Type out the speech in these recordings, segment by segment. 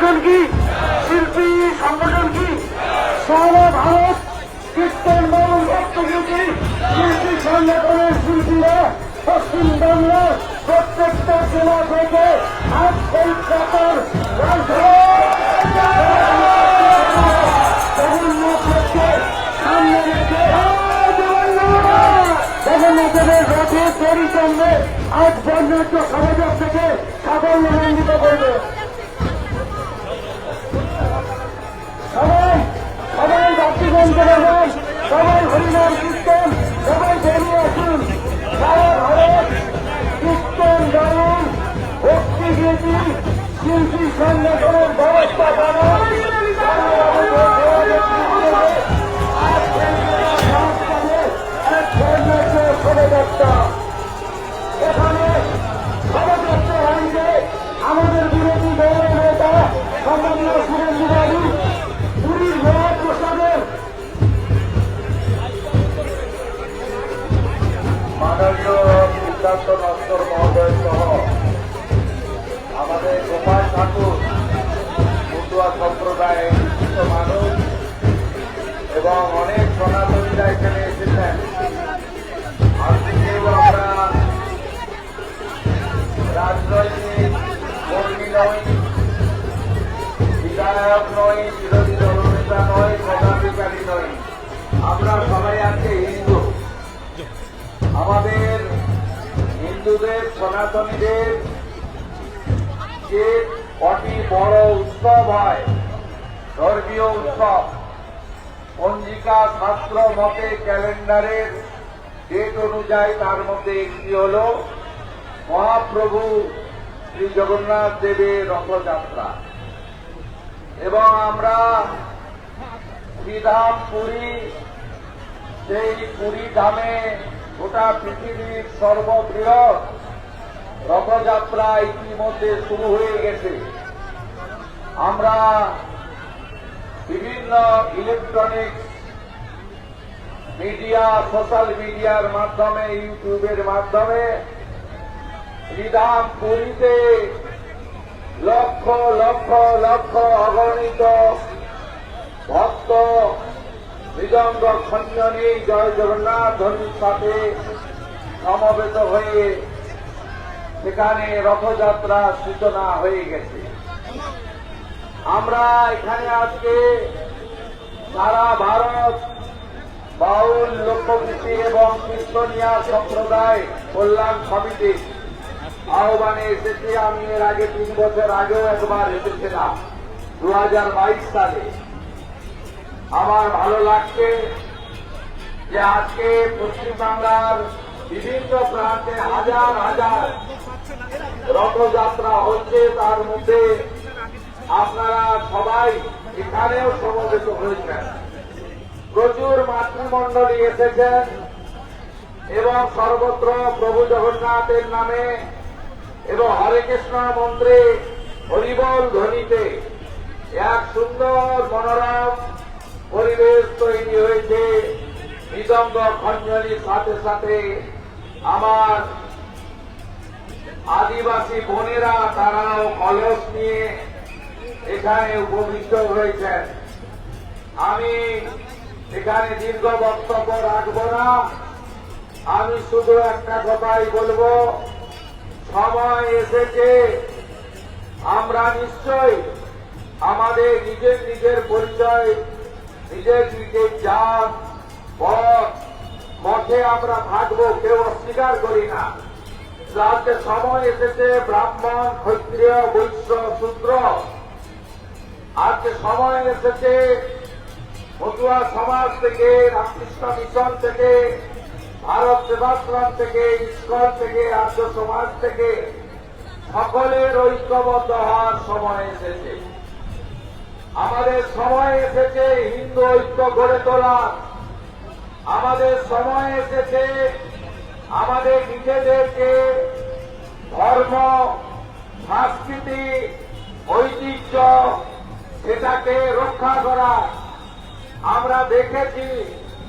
সংগঠন কি? শিল্পী সংগঠন কি? সারা ভারত কীর্তন বাউল ভক্তগীতি শিল্পী সংগঠনের শিল্পীরা পশ্চিম বাংলার প্রত্যেকটা জেলা থেকে আজ কলকাতার আজ সমাজক থেকে সাফল্য মণ্ডিত করবে। যাত্রীগণ জনগণ সবাই হরিনাম কীর্তন, সবাই বেরিয়ে আসুন। কীর্তন গায়ন ভক্তি শিল্পী সংগঠনের ব্যবস্থা শোভাযাত্রা এখানে আমাদের হিন্দুদের, সনাতনীদের যে অতি বড় উৎসব হয়, ধর্মীয় উৎসব, পঞ্জিকা শাস্ত্র মতে ক্যালেন্ডারের ডেট অনুযায়ী তার মধ্যে একটি হল মহাপ্রভু শ্রী জগন্নাথ দেবের রথযাত্রা। এবং আমরা শ্রীধাম পুরী সেই পুরী ধামে গোটা পৃথিবীর সর্ববৃহৎ রথযাত্রা ইতিমধ্যে শুরু হয়ে গেছে, আমরা বিভিন্ন ইলেকট্রনিক্স মিডিয়া সোশ্যাল মিডিয়ার মাধ্যমে ইউটিউবের মাধ্যমে শ্রীধাম পুরীতে লক্ষ লক্ষ লক্ষ অগণিত ভক্ত মৃদঙ্গ খঞ্জনী জয় জগন্নাথ ধ্বনির সাথে সমবেত হয়ে সেখানে রথযাত্রা সূচনা হয়ে গেছে। আমরা এখানে আজকে সারা ভারত বাউল লোকগীতি এবং কীর্তনিয়া সম্প্রদায় কল্যাণ সমিতি আহ্বানে এসেছি আমি এর আগে তিন বছর আগেও একবার এসেছিলাম দু হাজার বাইশ সালে। আমার ভালো লাগছে যে আজকে পশ্চিমবাংলার বিভিন্ন প্রান্তে হাজার হাজার রথযাত্রা হচ্ছে। তার মধ্যে আপনারা সবাই এখানেও সমবেত হয়েছেন। প্রচুর মাতৃমণ্ডলী এসেছেন এবং সর্বত্র প্রভু জগন্নাথের নামে এবং হরে কৃষ্ণ মন্ত্রে হরিবল ধ্বনিতে এক সুন্দর মনোরম পরিবেশ তৈরি হয়েছে। মৃদঙ্গ খঞ্জনির সাথে সাথে আমার আদিবাসী বোনেরা তারাও কলস নিয়ে এখানে উপবিষ্ট হয়েছেন। আমি এখানে দীর্ঘ বক্তব্য রাখব না। আমি শুধু একটা কথাই বলব। সময় এসেছে। আমরা নিশ্চয় আমাদের নিজের নিজের পরিচয়, নিজের নিজের জাত পথ মঠে আমরা থাকব কেউ অস্বীকার করি না। আজকে সময় এসেছে ব্রাহ্মণ, ক্ষত্রিয়, বৈশ্য, শূদ্র। আজকে সময় এসেছে মতুয়া সমাজ থেকে, রামকৃষ্ণ মিশন থেকে ভারত সেবাশ্রম থেকে, ইস্কন থেকে আর্য সমাজ থেকে সকলের ঐক্যবদ্ধ হওয়ার সময় এসেছে। আমাদের সময় এসেছে হিন্দু ঐক্য গড়ে তোলার আমাদের সময় এসেছে আমাদের নিজেদেরকে ধর্ম, সংস্কৃতি, ঐতিহ্য, সেটাকে রক্ষা করা। আমরা দেখেছি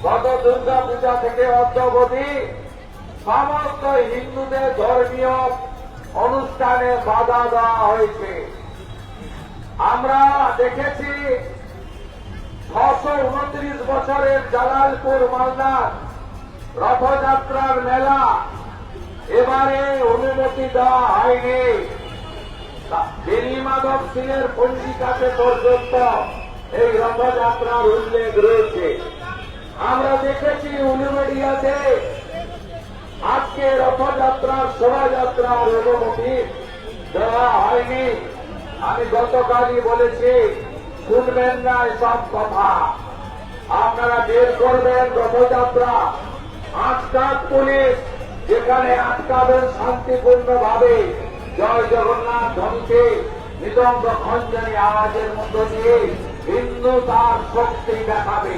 গত দুর্গা পূজা থেকে অদ্যবধি সমস্ত হিন্দুদের ধর্মীয় অনুষ্ঠানে বাধা দেওয়া হয়েছে। আমরা দেখেছি ছশো উনত্রিশ বছরের জালালপুর মালদার রথযাত্রার মেলা এবারে অনুমতি দেওয়া হয়নি। বেনি মাধব সিং এর পঞ্জিকাতে পর্যন্ত এই রথযাত্রার উল্লেখ রয়েছে। আমরা দেখেছি উলুমেডিয়াতে আজকে রথযাত্রার শোভাযাত্রার অনুমতি দেওয়া হয়নি। আমি গতকালই বলেছি, শুনবেন না এসব কথা। আপনারা বের করবেন রথযাত্রা। আটকাত পুলিশ, যেখানে আটকাবেন শান্তিপূর্ণ ভাবে জয় জগন্নাথ ধ্বনিতে মৃদঙ্গ খঞ্জনী আওয়াজের মধ্য দিয়ে হিন্দু তার শক্তি দেখাবে।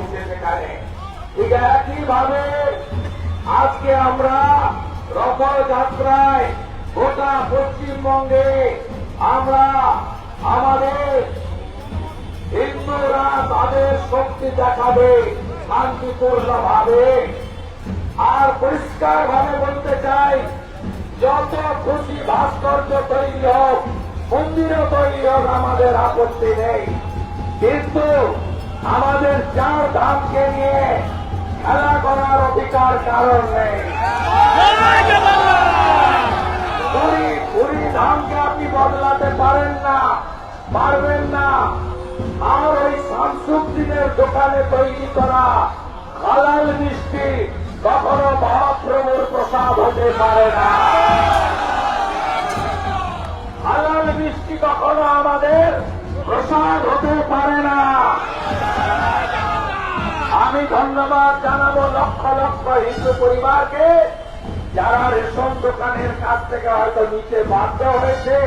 হয়েছে সেখানে ঠিক একইভাবে আজকে আমরা রথযাত্রায় গোটা পশ্চিমবঙ্গে আমরা আমাদের হিন্দুরা তাদের শক্তি দেখাবে শান্তিপূর্ণ ভাবে আর পরিষ্কার ভাবে বলতে চাই, যত খুশি ভাস্কর্য তৈরি হোক, মন্দিরও তৈরি হোক, আমাদের আপত্তি নেই। কিন্তু আমাদের চার ধামকে নিয়ে খেলা করার অধিকার কারণ নেই। পুরী পুরী ধামকে আপনি বদলাতে পারেন না, পারবেন না। আর ওই শামসুদ্দিনের দোকানে তৈরি করা হালাল মিষ্টি কখনো মহাপ্রভুর প্রসাদ হতে পারে না। হালাল মিষ্টি কখনো আমাদের প্রসাদ হতে পারে না। আমি ধন্যবাদ জানাব লক্ষ লক্ষ হিন্দু পরিবারকে যারা রেশন দোকানের কাছ থেকে হয়তো নিতে বাধ্য হয়েছে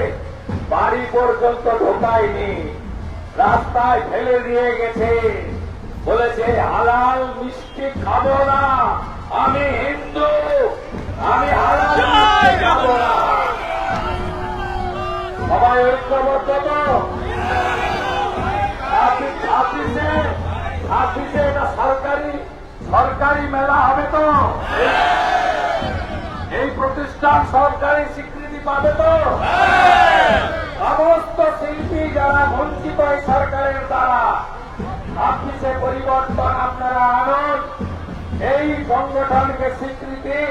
বাড়ি পর্যন্ত ঢোকায়নি রাস্তায় ফেলে দিয়ে গেছে। বলেছে হালাল মিষ্টি খাব না আমি হিন্দু আমি হালাল মিষ্টি খাব না। সবাই ঐক্যবদ্ধ তো? ছাব্বিশ ছাব্বিশে এটা সরকারি সরকারি মেলা হবে তো? এই প্রতিষ্ঠান সরকারি স্বীকৃতি পাবে তো? সমস্ত শিল্পী যারা বঞ্চিত এই সরকারের দ্বারা ছাব্বিশে পরিবর্তন আপনারা আনুন। এই সংগঠনকে স্বীকৃতি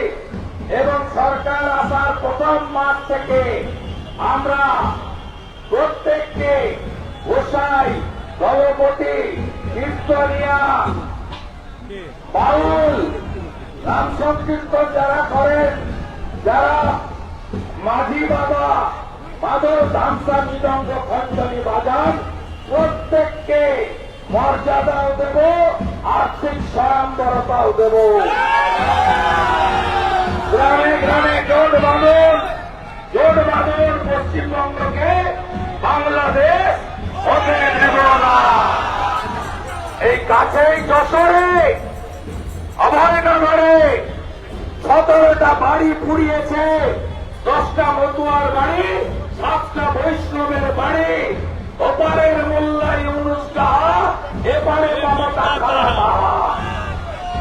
এবং সরকার আসার প্রথম মাস থেকে আমরা প্রত্যেককে গোসাই দলপতি কীর্তনিয়া বাউল, রাম সংকীর্তন যারা করেন, যারা মাঝি বাবা মাদল ধামসা মৃদঙ্গ খঞ্জনি বাজান, প্রত্যেককে মর্যাদাও দেব, আর্থিক স্বয়ম্বরতাও দেব। গ্রামে গ্রামে জোট বাড়ি পুড়িয়েছে দশটা মতুয়ার বাড়ি সাতটা বৈষ্ণবের বাড়ি। ওপারের মোল্লা ইউনুস সাহা এপারে মমতা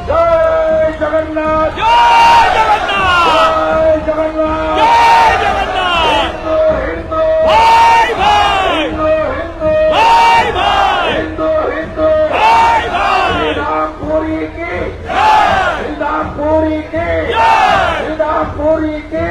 জয় জগন্নাথ। জয় জগন্নাথ। জয় জগন্নাথ। জয় জগন্নাথ। হিন্দু হিন্দু ভাই ভাই হিন্দু হিন্দু ভাই ভাই হিন্দু হিন্দু ভাই ভাই শ্রীরামপুরী কি জয় শ্রীরামপুরী কি জয় শ্রীরামপুরী কি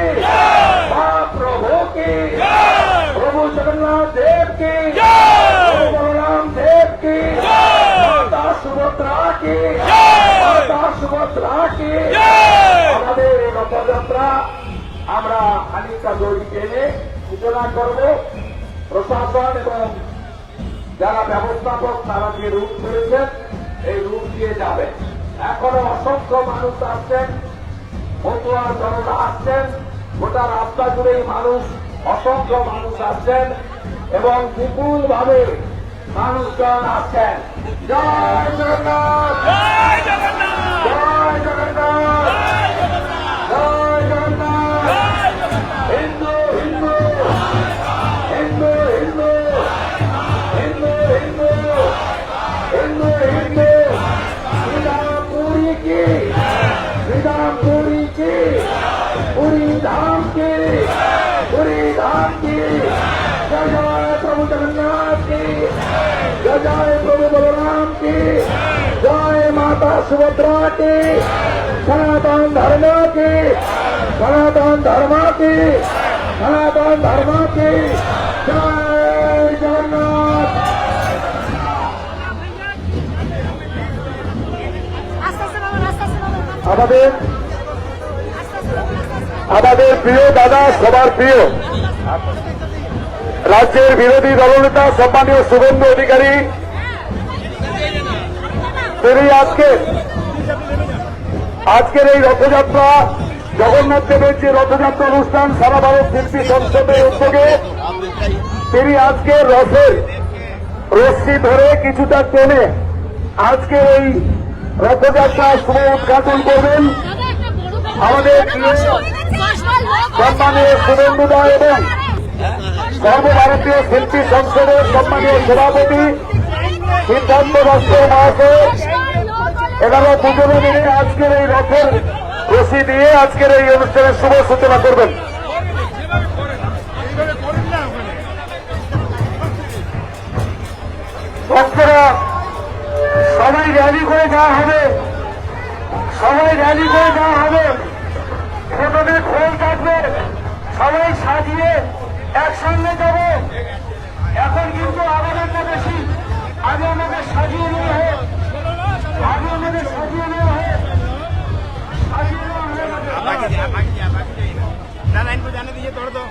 মহাপ্রভু কি জয় প্রভু জগন্নাথ দেব কি জয় প্রভু বলরাম দেব কি জয় মাতা সুভদ্রা কি জয় মাতা সুভদ্রা কি জয় আমাদের এই রথযাত্রা আমরা খানিকটা দড়ি টেনে সূচনা করব। প্রশাসন এবং যারা ব্যবস্থাপক তারা যে রুট করেছেন এই রুট দিয়ে যাবে। এখনও অসংখ্য মানুষ আসছেন মতুয়ার জনতা আসছেন গোটা রাস্তা জুড়েই মানুষ অসংখ্য মানুষ আসছেন এবং বিপুল ভাবে মানুষজন আসছেন। জয় জগন্নাথ! জয় জগন্নাথ! জয় জগন্নাথ! पूरी की पूरी धाम की पूरी धाम की जय जय प्रभु जगन्नाथ की जय जय प्रभु बलराम की जय माता सुभद्रा की सनातन धर्म की सनातन धर्म की सनातन धर्म की जय जगन्नाथ আমাদের আমাদের প্রিয় দাদা, সবার প্রিয়। রাজ্যের বিরোধী দলনেতা, সম্মানীয় শুভেন্দু অধিকারী, তিনি আজকে, আজকের এই রথযাত্রা, জগন্নাথ দেবের যে রথযাত্রা অনুষ্ঠান, সারা ভারত শিল্পী সংসদের উদ্যোগে, তিনি আজকে রথের রশ্মি ধরে কিছুটা টেনে আজকে এই রথযাত্রা শুভ উদ্ঘাটন করবেন। আমাদের সম্মানীয় শুভেন্দু দা এবং সর্বভারতীয় শিল্পী সংসদের সম্মানীয় সভাপতি সিদ্ধান্ত ভাস্কর মহাশয়। এনারা দুজনে মিলে আজকের এই রথের রশি দিয়ে আজকের এই অনুষ্ঠানের শুভ সূচনা করবেন। ভক্তরা, সবাই র্যালি করে যাওয়া হবে। সবাই র্যালি করে যাওয়া হবে। প্রথমে খোল সবাই সাজিয়ে একসঙ্গে যাব। এখন কিন্তু আবেদনটা বেশি আগে আমাদের সাজিয়ে নেওয়া হয়। আগে আমাদের সাজিয়ে নেওয়া হয়। সাজিয়ে নেওয়া হয় না ইনকো জানে দিয়ে। তোর তো।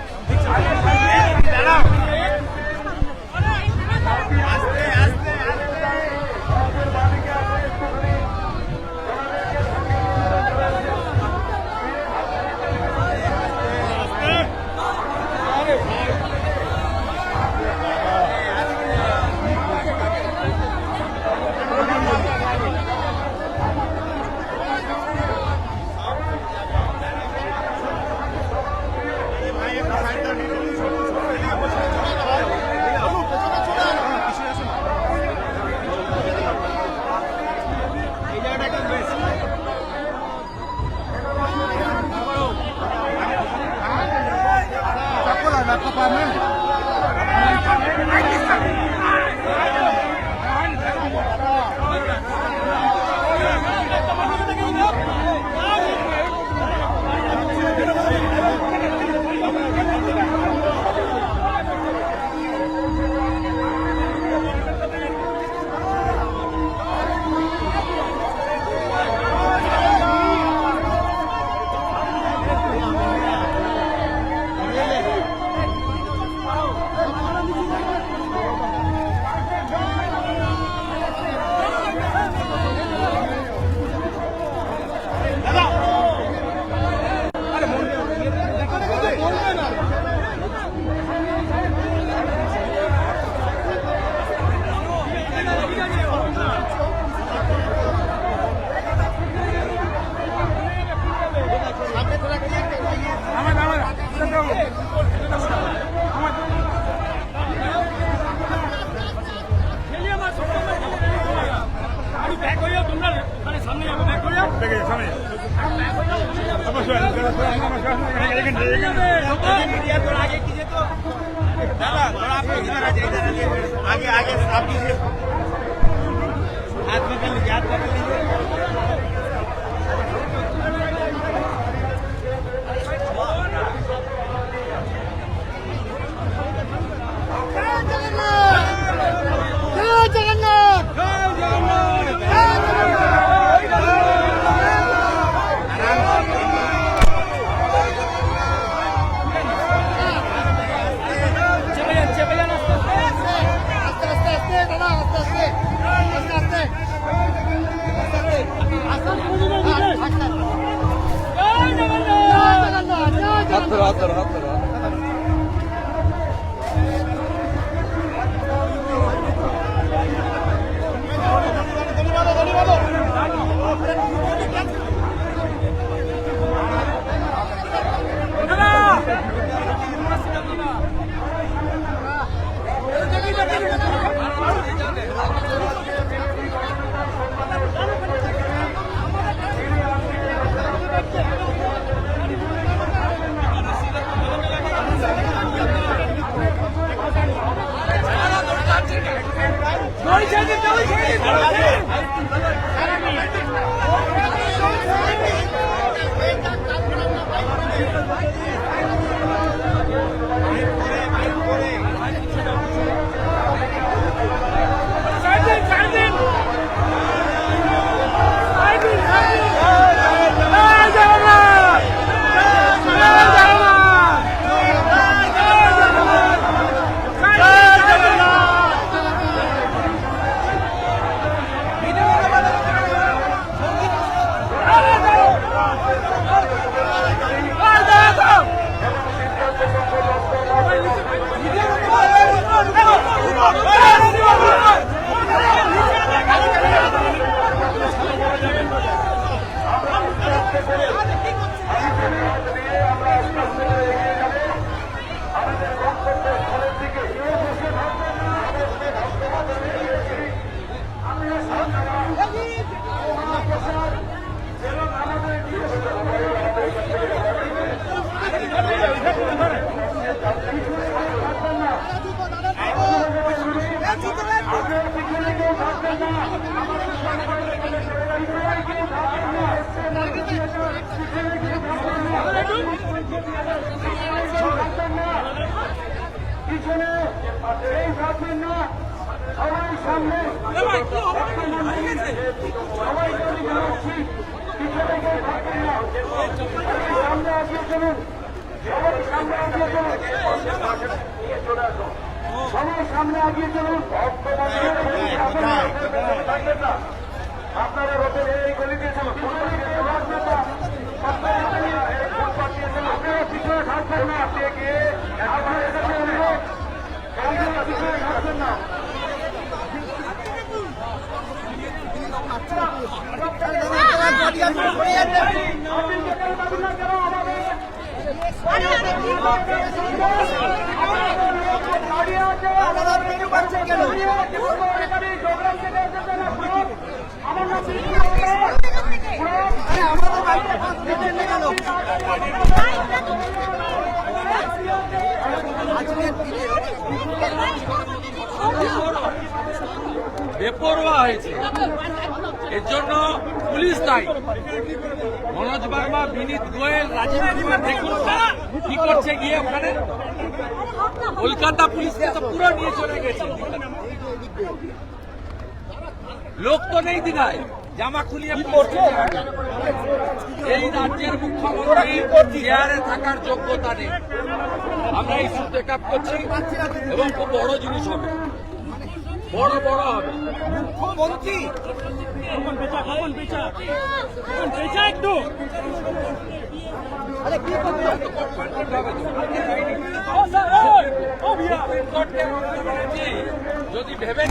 आगे आगे आप আগিয়ে চলুন সবাই সামনে আগিয়ে চলুন সবাই সামনে আগিয়ে চলুন আপনারা রোদের এই গলি দিয়ে চলুন আপনারা থাকবেন না আপনাদের কাছে অনুরোধ আপনারা থাকবেন না বেপরোয়া হয়েছে। এর জন্য পুলিশ দায়ী। মনোজ বার্মা বিনীত গোয়েল রাজীব কুমার দেখুন কি করছে গিয়ে ওখানে। কলকাতা পুলিশকে তো পুরো নিয়ে চলে গেছে। লোক তো নেই দিঘায়। জামা খুলিয়ে পড়ছে এই রাজ্যের মুখ্যমন্ত্রী চেয়ারে থাকার যোগ্যতা নেই। আমরা এই সুদ আপ করছি এবং খুব বড় জিনিস হবে। বড় বড় হবে। মুখ্যমন্ত্রী। একটু? যদি ভেবে